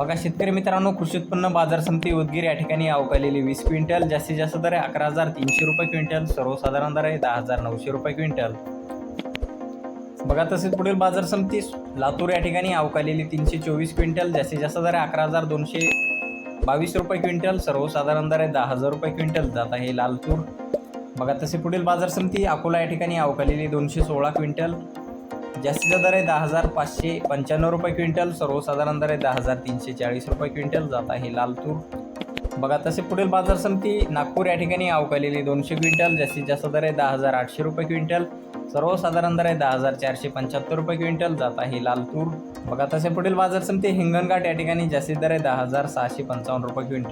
बघा शेतकरी मित्रांनो कृषी उत्पन्न बाजार समिती उदगीर या ठिकाणी अवकालेली वीस क्विंटल जास्तीत जास्त दर आहे अकरा हजार तीनशे रुपये क्विंटल सर्वसाधारण दर आहे दहा हजार नऊशे रुपये क्विंटल. बघा तसेच पुढील बाजार समिती लातूर या ठिकाणी अवकालेली तीनशे चोवीस क्विंटल जास्तीत जास्त दर आहे अकरा हजार दोनशे बावीस रुपये क्विंटल सर्वसाधारण दर आहे दहा हजार रुपये क्विंटल. जात आहे लालतूर. बघा तसे पुढील बाजार समिती अकोला या ठिकाणी अवकालेली दोनशे सोळा क्विंटल जास्तीचा दर आहे दहा हजार पाचशे पंच्याण्णव रुपये क्विंटल सर्वसाधारण दर आहे दहा हजार तीनशे चाळीस रुपये क्विंटल जात आहे लाल तूर बघा तसे पुढील बाजार समिती नागपूर या ठिकाणी अवकालेली दोनशे क्विंटल जास्तीत जास्त दर आहे दहा हजार आठशे रुपये क्विंटल सर्वसाधारण दर आहे दहा हजार चारशे पंच्याहत्तर रुपये क्विंटल जात आहे लाल तूर बघा तसे पुढील बाजार समिती हिंगणघाट या ठिकाणी जास्तीत दर आहे दहा हजार सहाशे पंचावन्न रुपये क्विंटल.